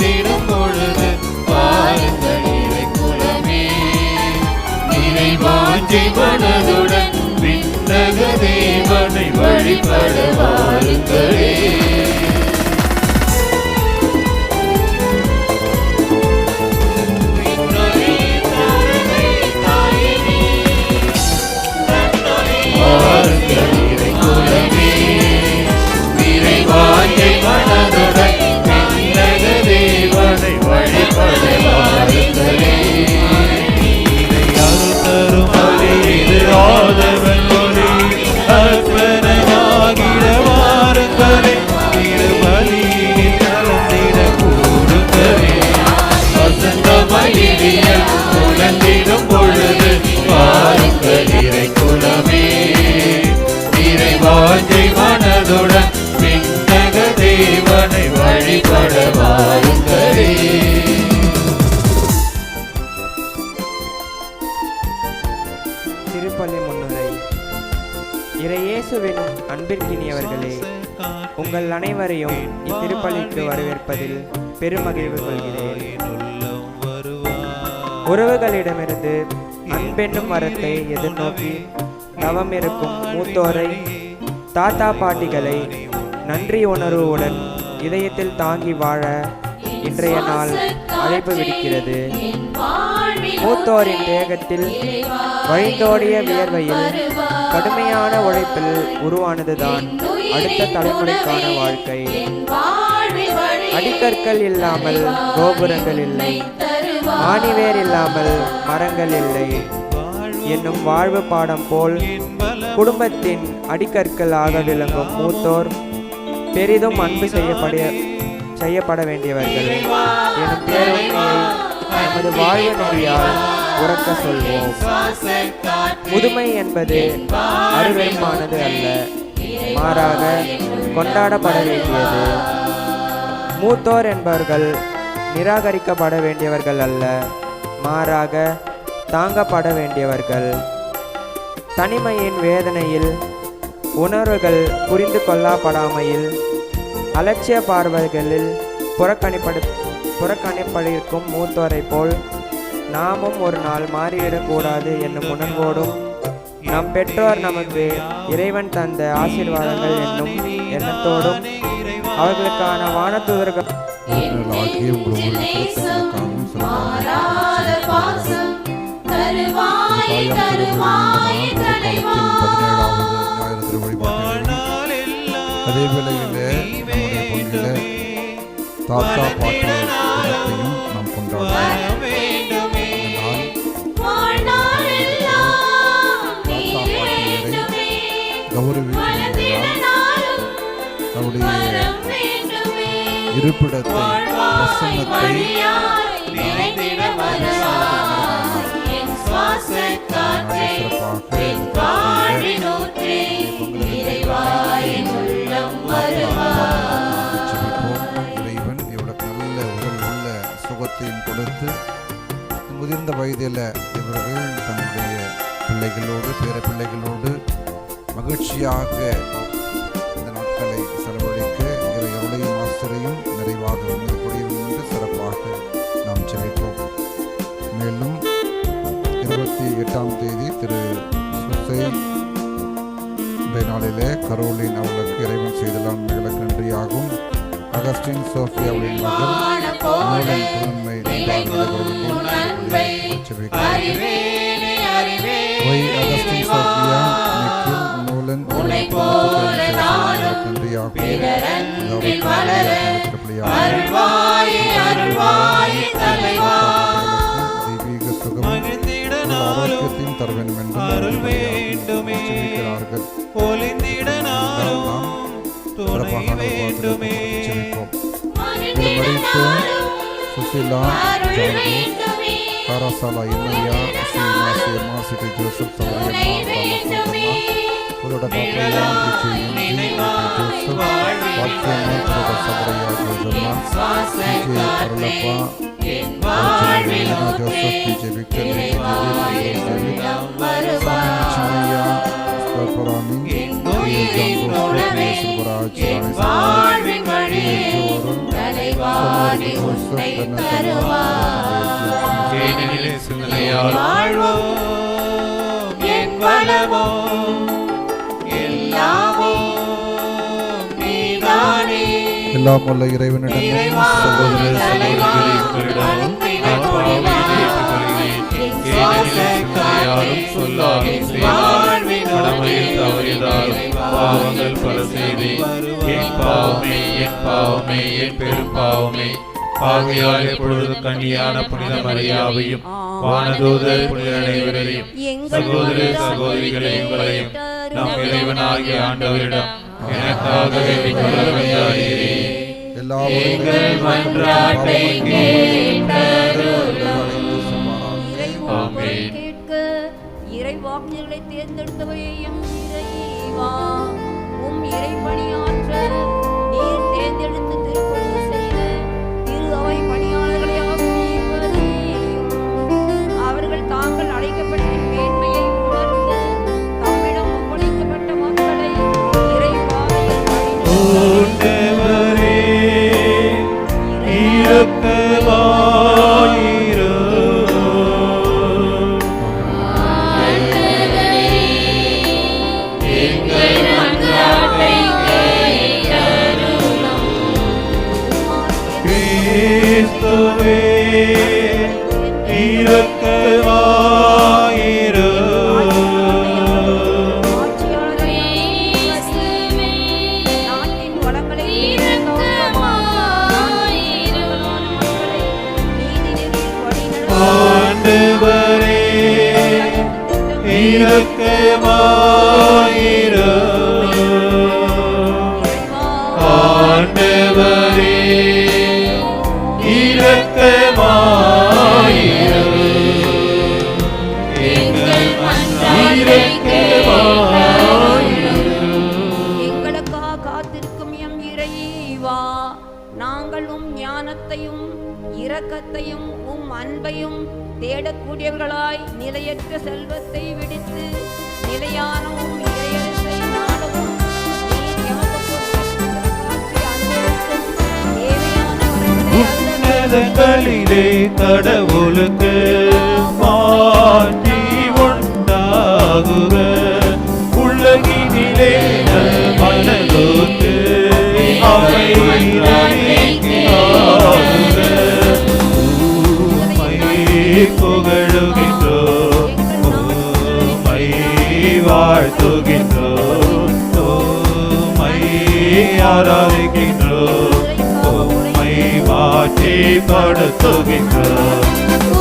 திடும் பொழுது பாருங்கள் இறை குலமே. நிறைவாஞ்சி மனதுடன் விண்ணக தேவனை வழிபட வாருங்களே. இறைவாஞ்சை மனதுடன் விண்ணக தேவனை வழிபட வாருங்களே திருப்பள்ளி முன்னுரை இறையேசுவின் அன்பிற்கினியவர்களே உங்கள் அனைவரையும் இத்திருப்பள்ளிக்கு வரவேற்பதில் பெருமகிழ்வு கொள்கிறேன். உறவுகளிடமிருந்து அன்பென்னும் வரத்தை எதிர்நோக்கி தவம் இருக்கும் மூத்தோரை தாத்தா பாட்டிகளை நன்றி உணர்வுடன் இதயத்தில் தாங்கி வாழ இன்றைய நாள் அழைப்பு விடுக்கிறது. மூத்தோரின் தேகத்தில் வழிந்தோடிய வியர்வையில் கடுமையான உழைப்பில் உருவானதுதான் அடுத்த தலைமுறைக்கான வாழ்க்கை. அடிக்கற்கள் இல்லாமல் கோபுரங்கள் இல்லை. ஆணிவேர் இல்லாமல் மரங்கள் இல்லை. என்னும் வாழ்வு பாடம் போல் குடும்பத்தின் அடிக்கற்களாக விளங்கும் மூத்தோர் பெரிதும் அன்பு செய்யப்பட செய்யப்பட வேண்டியவர்கள். எனும் பேருண்மையை நமது வாழ்வு நெறியால் உறக்க சொல்வோம். முதுமை என்பது அருவெருமானது அல்ல. மாறாக கொண்டாடப்பட வேண்டியது. மூத்தோர் என்பவர்கள் நிராகரிக்கப்பட வேண்டியவர்கள் அல்ல. மாறாக தாங்கப்பட வேண்டியவர்கள். தனிமையின் வேதனையில் உணர்வுகள் புரிந்து கொள்ளப்படாமையில் அலட்சிய பார்வைகளில் புறக்கணிப்படு புறக்கணிப்படிருக்கும் மூத்தோரைப் போல் நாமும் ஒரு நாள் மாறிவிடக்கூடாது என்னும் உணர்வோடும் நம் பெற்றோர் நமக்கு இறைவன் தந்த ஆசீர்வாதங்கள் என்னும் எண்ணத்தோடும் அவர்களுக்கான வானதூதர்கள் ஆகிய உங்கள் திருத்தங்களுக்காகவும் ஞாயிறு வழிபாட்டில் அதே வேளையிலே நம்முடைய பங்கில தாத்தா பாட்டி தினத்தையும் நாம் நாள் தாத்தா பாட்டியரை கௌரவிக்கிறதால் அவருடைய இருப்பிடத்தை பிரசன்னத்தை சிறப்பாக இறைவன் இவளுக்கு நல்ல உடல் உள்ள சுகத்தையும் கொடுத்து முதிர்ந்த வயதில் இவர்கள் தன்னுடைய பிள்ளைகளோடு பேர பிள்ளைகளோடு மகிழ்ச்சியாக இந்த நாட்களை செலவழிக்க இறை அருளையும் ஆசிரியும் நிறைவாக இருபத்தி எட்டாம் தேதி திரு சுசை இன்றைய நாளிலே கரோலின் அவர்களுக்கு இறைவன் செய்தலாம் மிக நன்றியாகும். அகஸ்டின் நூலின் புலன்மை ஒய் அகஸ்டின் சோஃபியா நிக்கில் நூலன் நன்றியாகும். தெய்வீக தர வேண்டும் என்று அருள் வேண்டுமே. ஒளிந்திட நாளும் துணை வேண்டுமே. சுசிலா ஜாங்கூஸ் காராசாலா இன்னையா சீமா சீமா சிட்டி ஜோசப் பாப்பையா சபரையா ஜோசம்மா அருளப்பா கசப்பி ஜெபிக்கலிடம் வருவாயா பராமி வாழ்வின் எல்லாம் உள்ள இறைவனிடம் யாரும் சொல்லாலும் செய்தாலும் கடமையில் தவறியதாலும் பாவங்கள் பல செய்தேன். என் பாவமே என் பாவமே என் பெரும் பாவமே. ஆகையால் எப்பொழுது கன்னியான புனித மரியாவையும் வானதூதர் புனித அனைவரையும் சகோதர சகோதரிகளை உங்களையும் நம் இறைவனாகிய ஆண்டவரிடம் எனக்காக வேண்டிக் கொள்ள இறைவாக்குகளை தேர்ந்தெடுத்தவையும் இறைவா. உம் இறைப்பணியாற்ற இரக்கமாயிரும் ஆண்டவரே இரக்கமாயிரும் எங்கள் எங்களுக்காக காத்திருக்கும் எம் இறைவா நாங்களும் ஞானத்தையும் இரக்கத்தையும் உம் அன்பையும் தேடக்கூடியவர்களாய் நிலையற்ற செல்வத்தை மாதங்களிலே கடவுளுக்கு மாற்றி உண்டாகுவ உலகினிலே மனதோக்கு அவை புகழுகின்றோம் வாழ்த்துகின்றோ மை உம்மை மாற்றி படுத்துகின்றோம்